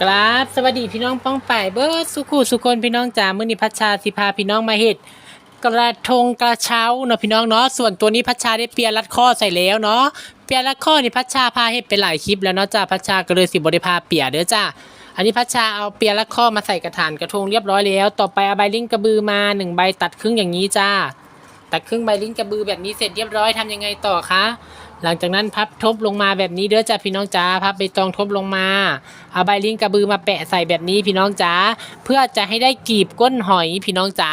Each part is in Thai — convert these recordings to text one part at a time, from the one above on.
กราบสวัสดีพี่น้องป้องป่ายเบิร์ดสุขุสุคนพี่น้องจ๋ามื้อนี้พัชชาสิพาพี่น้องมาเฮ็ดกระทงกระเช้าเนาะพี่น้องเนาะส่วนตัวนี้พัชชาได้เปียรัดข้อใส่แล้วเนาะเปียรัดข้อนี่พัชชาพาเฮ็ดไปหลายคลิปแล้วเนาะจ้าพัชชาก็เลยสิบ่ได้พาเปียเด้อจ้าอันนี้พัชชาเอาเปียรัดข้อมาใส่กระถางกระทงเรียบร้อยแล้ว ต่อไปเอาใบลิ้นกระบือมาหนึ่งใบตัดครึ่งอย่างนี้จ้าตัดครึ่งใบลิ้นกระบือแบบนี้เสร็จเรียบร้อยทำยังไงต่อคะ หลังจากนั้นพับทบลงมาแบบนี้เด้อจ้าพี่น้องจ้าพับใบตองทบลงมาเอาใบลิ้นกระบือมาแปะใส่แบบนี้พี่น้องจ๋าเพื่อจะให้ได้กีบก้นหอยพี่น้องจ๋า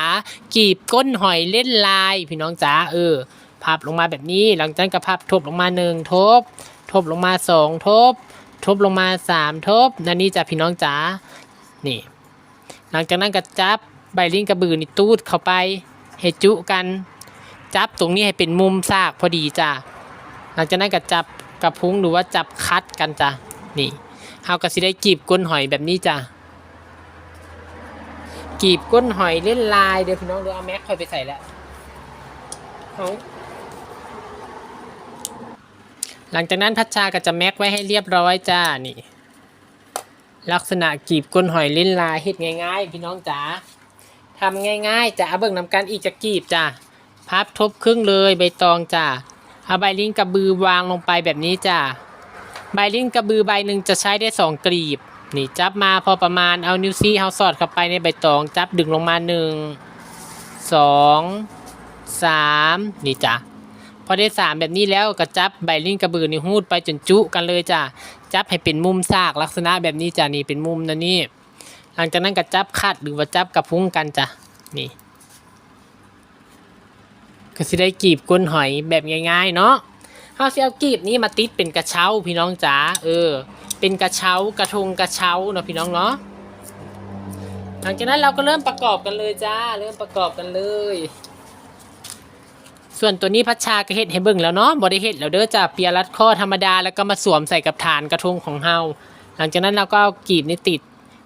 กีบก้นหอยเล่นลายพี่น้องจ๋าเออพับลงมาแบบนี้ หลังจากนั้นก็พับทบลงมาหนึ่งทบ ทบลงมาสองทบ ทบลงมาสามทบนั่นนี่จ้ะพี่น้องจ๋านี่ หลังจากนั้นก็จับใบลิ้นกระบือนี่ตูดเข้าไปให้จุกัน จับตรงนี้ให้เป็นมุมซากพอดีจ้ะ ลังจากนั้นก็จับกระพุ้งหรือว่าจับคัดกันจ้ะนี่เฮาก็สิได้กีบก้นหอยแบบนี้จ้ะกีบก้นหอยเล่นลายเดี๋ยวพี่น้องเดี๋ยวเอาแม็กคอยไปใส่แล้วเอาหลังจากนั้นพัชชาก็จะแม็กไว้ให้เรียบร้อยจ้านี่ ลักษณะกีบก้นหอยเล่นลายเฮ็ดง่าย ๆ พี่น้องจ๋าทำง่ายๆจะเอาเบิ่งนำกันอีกจะกีบจ้ะพับทบครึ่งเลยใบตองจ้ะ เอาใบลิ้นกระบือวางลงไปแบบนี้จ้ะใบลิ้นกระบือใบหนึ่งจะใช้ได้สองกลีบ นี่จับมาพอประมาณเอานิ้วซี่เฮาสอดเข้าไปในใบตอง จับดึงลงมาหนึ่งสองสามนี่จ้ะพอได้สามแบบนี้แล้วก็จับใบลิ้นกระบือนี่หูดไปจนจุกันเลยจ้ะจับให้เป็นมุมซากลักษณะแบบนี้จ้ะนี่เป็นมุมนะนี่หลังจากนั้นก็จับคัดหรือว่าจับกระพุ้งกันจ้ะนี่ ก็สิได้กีบก้นหอยแบบง่ายๆเนาะเฮาสิเอากีบนี้มาติดเป็นกระเช้าพี่น้องจ๋าเออ เป็นกระเช้ากระทงกระเช้าเนาะพี่น้องเนาะหลังจากนั้นเราก็เริ่มประกอบกันเลยจ้า เริ่มประกอบกันเลย ส่วนตัวนี้พัชชาก็เฮ็ดให้เบิ่งแล้วเนาะบ่ได้เฮ็ดแล้วเด้อจ้าเปียรัดข้อธรรมดาแล้วก็มาสวมใส่กับฐานกระทงของเฮาหลังจากนั้นเราก็เอากีบนี้ติด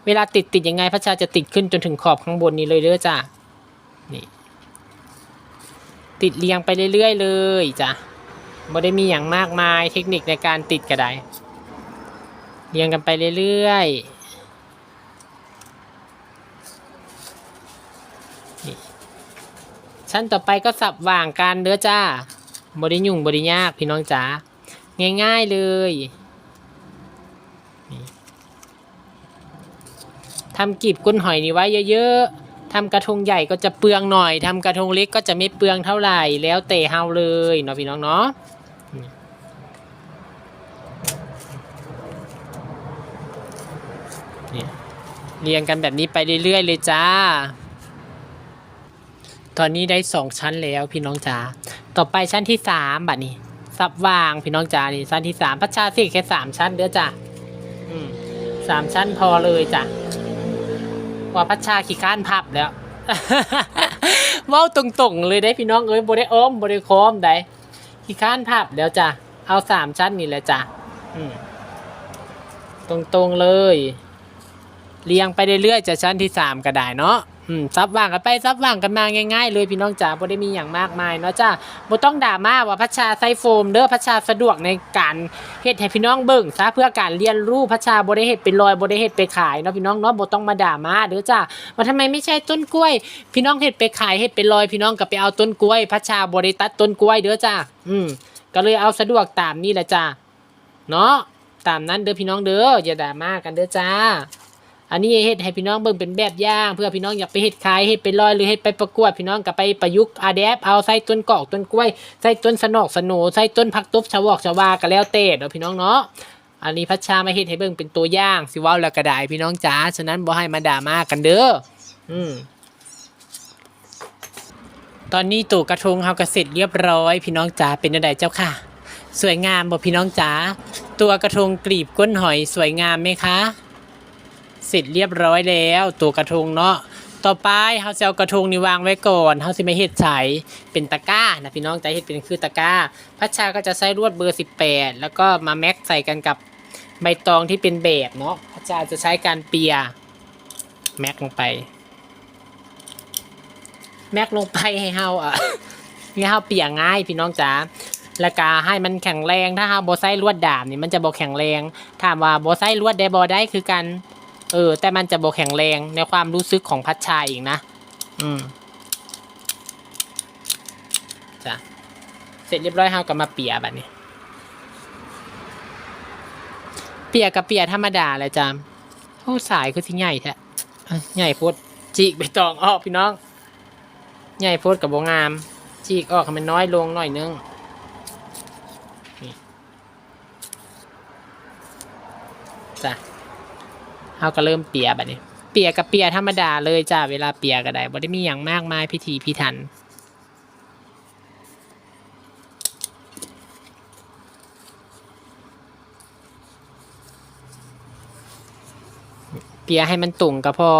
เวลาติดติดยังไงพัชชาจะติดขึ้นจนถึงขอบข้างบนนี้เลยเด้อจ้านี่ ติดเรียงไปเรื่อยๆเลยจ้ะบ่ได้มีอย่างมากมายเทคนิคในการติดกระไดเรียงกันไปเรื่อยๆชั้นต่อไปก็สับว่างกันเด้อจ้าบ่ได้ยุ่งบ่ได้ยากพี่น้องจ๋าง่าย ๆเลยทำกีบก้นหอยนี่ไว้เยอะๆ ทำกระทงใหญ่ก็จะเปลืองหน่อยทำกระทงเล็กก็จะไม่เปลืองเท่าไหร่แล้วแต่เฮาเลยเนาะพี่น้องเนาะเรียงกันแบบนี้ไปเรื่อยๆเลยจ้า ตอนนี้ได้สองชั้นแล้วพี่น้องจ๋า ต่อไปชั้นที่สามบัดนี้ซับวางพี่น้องจ๋านี่ชั้นที่สามพัชชาสิแค่สามชั้นเด้อจ้ะอืมสามชั้นพอเลยจ้ะ ว่าพัชชาขี้ข้านพับแล้วเว้าตรงๆเลยได้พี่น้องเอ้ยบ่ได้อ้อมบ่ได้ค้อมได้ขี้ข้านพับแล้วจ้ะเอาสามชั้นนี่แหละจ้ะตรงๆเลย เรียงไปเรื่อยๆจะชั้นที่สามก็ได้เนาะ อืมซับว่างกันไปซับว่างกันมาง่ายๆ เลยพี่น้องจ๋าบ่ได้มีอย่างมากมายเนาะจ้าบ่ต้องด่ามาว่าพัชชาใส่โฟมเด้อพัชชาสะดวกในการเฮ็ดให้พี่น้องเบิ่งซะเพื่อการเรียนรู้พัชชาบ่ได้เฮ็ดเป็นรอยบ่ได้เฮ็ดไปขายเนาะพี่น้องเนาะบ่ต้องมาด่ามาเด้อจ้าว่าทำไมไม่ใช่ต้นกล้วย พี่น้องเฮ็ดไปขายเฮ็ดเป็นรอยพี่น้องก็ไปเอาต้นกล้วยพัชชาบ่ได้ตัดต้นกล้วยเด้อจ้าอืมก็เลยเอาสะดวกตามนี่แหละจ้าเนาะตามนั้นเด้อพี่น้องเด้ออย่าด่ามากันเด้อจ้า อันนี้เฮ็ดให้พี่น้องเบิ่งเป็นแบบอย่างเพื่อพี่น้องอยากไปเฮ็ดขายเฮ็ดเป็นร้อยหรือเฮ็ดไปประกวดพี่น้องก็ไปประยุกต์อาแดปเอาใส่ต้นกอกต้นกล้วยใส่ต้นสนอกสโหนใส่ต้นผักตบชาวอกชาวาก็แล้วแต่เนาะพี่น้องเนาะอันนี้พัชชามาเฮ็ดให้เบิ่งเป็นตัวอย่างสิว้าแล้วก็ได้พี่น้องจ๋าฉะนั้นบ่ให้มาด่ามากันเด้ออืมตอนนี้ตู่กระทงเฮาก็เสร็จเรียบร้อย พี่น้องจ๋าเป็นจังไดเจ้าค่ะ สวยงามบ่พี่น้องจ๋าตัวกระทงกลีบก้นหอยสวยงามไหมคะ เสร็จเรียบร้อยแล้ว ตัวกระทงเนาะต่อไปเฮาจะเอากระทงนี่วางไว้ก่อนเฮาสิไม่เฮ็ดใช้เป็นตะกร้านะพี่น้องจเฮ็ดเป็นคือตะกร้า พัชชาก็จะใช้ลวดเบอร์ 18 แล้วก็มาแม็กใส่กันกับใบตองที่เป็นแบบเนาะพัชชาจะใช้การเปียแม็กลงไป แม็กลงไปให้เฮาอะให้เฮาเปียง่ายพี่น้องจ๋าแล้วก็ให้มันแข็งแรงถ้าเฮาบ่ใส่ลวดดามนี่มันจะบ่แข็งแรง ถามว่าบ่ใส่ลวดได้บ่ได้คือกัน เออ แต่มันจะบแข็งแรงในความรู้สึกของพัชชาอีกนะ อืมจ้ะเสร็จเรียบร้อยเฮาก็มาเปียแบบนี้ เปียกับเปียธรรมดาเลยจ้ะโอ้สายคือสิใหญ่แท้อะใหญ่โพดจีกไปตองออกพี่น้อง ใหญ่โพดกับโบงาม จีกออกให้มันน้อยลงหน่อยนึงนี่จ้ะ เฮาก็เริ่มเปียแบบนี้ เปียกับเปียธรรมดาเลยจ้ะเวลาเปียก็ได้บ่ได้มีอย่างมากมายพิธีพิถันเปียให้มันตุ่งก็พอ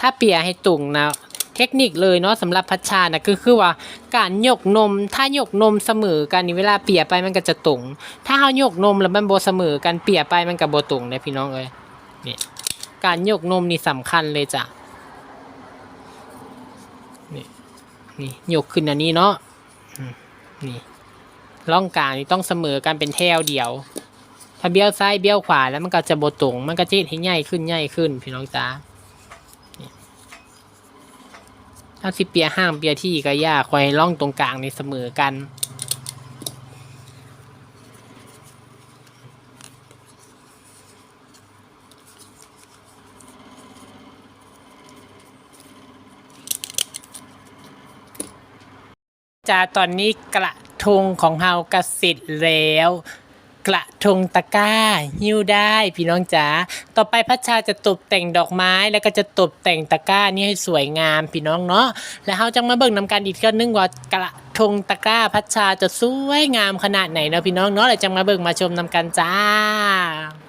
ถ้าเปียให้ตุ่งนะ เทคนิคเลยเนาะสำหรับพัชชานะคือคือว่าการยกนม ถ้ายกนมเสมอกันนี่เวลาเปียไปมันก็จะตุ่งถ้าเฮายกนมแล้วมันโบเสมอกันเปียไปมันก็บ่ตุ่งเด้พี่น้องเอ้ย นี่การยกนมนี่สำคัญเลยจ้ะนี่นี่ยกขึ้นอันนี้เนาะนี่ร่องกลางนี่ต้องเสมอกันเป็นแถวเดียว ถ้าเบี้ยวซ้ายเบี้ยวขวาแล้วมันก็จะบตรงมันก็จะเฮ็ดให้ใหญ่ขึ้นใหญ่ขึ้นพี่น้องจ้านี่ถ้าสิเปียห้างเปียที่ก็ยากคอยล่องตรงกลางในเสมอกัน จ้าตอนนี้กระทงของเฮากระสิทธิ์แล้ว กระทงตะกร้าหิ้วได้พี่น้องจ๋าต่อไปพัชชาจะตกแต่งดอกไม้แล้วก็จะตกแต่งตะกร้านี่ให้สวยงามพี่น้องเนาะแล้วเฮาจังมาเบิ่งนำกันอีกเทื่อนึงว่ากระทงตะกร้าพัชชาจะสวยงามขนาดไหนเนาะพี่น้องเนาะแล้วจังมาเบิ่งมาชมนำกันจ้า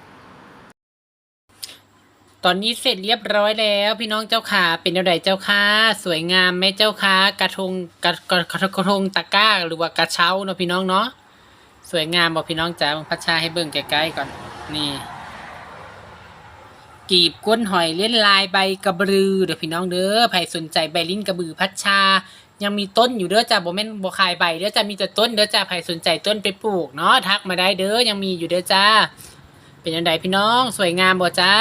ตอนนี้เสร็จเรียบร้อยแล้ว พี่น้องเจ้าขาเป็นอะไรเจ้าค่ะสวยงามไหมเจ้าค่ะกระทงกระกระกระทงตะก้าหรือว่ากระเช้าเนาะพี่น้องเนาะสวยงามบอกพี่น้องจ๋าพัชชาให้เบิ่งใกล้ๆก่อนนี่กีบก้นหอยเล่นลายใบกระบือเด้อพี่น้องเด้อใครสนใจใบลิ้นกระบือพัชชา ยังมีต้นอยู่เด้อจ้าบ่แม่นบ่ขายใบเด้อจ้ามีแต่ต้นเด้อจ้าใครสนใจต้นไปปลูกเนาะทักมาได้เด้อยังมีอยู่เด้อจ้า เป็นยังไงพี่น้อง สวยงามบ่จ้า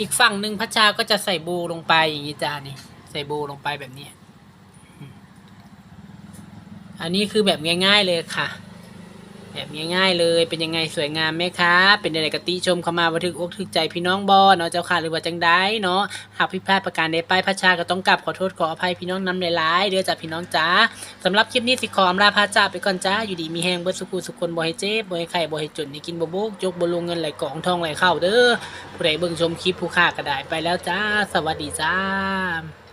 อีกฝั่งหนึ่งพระชาก็จะใส่โบลงไปอย่างนี้จ้านี่ ใส่โบลงไปแบบนี้ อันนี้คือแบบง่าย ๆเลยค่ะ แบบง่ายๆเลยเป็นยังไงสวยงามไหมคะเป็นอะไรกติชมเข้ามาบันทึกอกถึกใจพี่น้องบอเนาะเจ้าค่ะหรือว่าจังได้เนาะหากผิพาดประการใดไปพัชชาก็ต้องกลับขอโทษขออภัยพี่น้องน้ำหลายๆเดี๋ยวจากพี่น้องจ้าสำหรับคลิปนี้สิขออำลาพาจาไปก่อนจ้าอยู่ดีมีแหงเบิดสุขุสุขคนบ่ให้เจ็บบ่ให้ไข่บ่ให้จนให้กินบ่บุกจกบ่ลงเงินไหลกองทองไหลเข้าเด้อผู้ใดเบิ่งชมคลิปผู้ค่าก็ได้ไปแล้วจ้า สวัสดีจ้า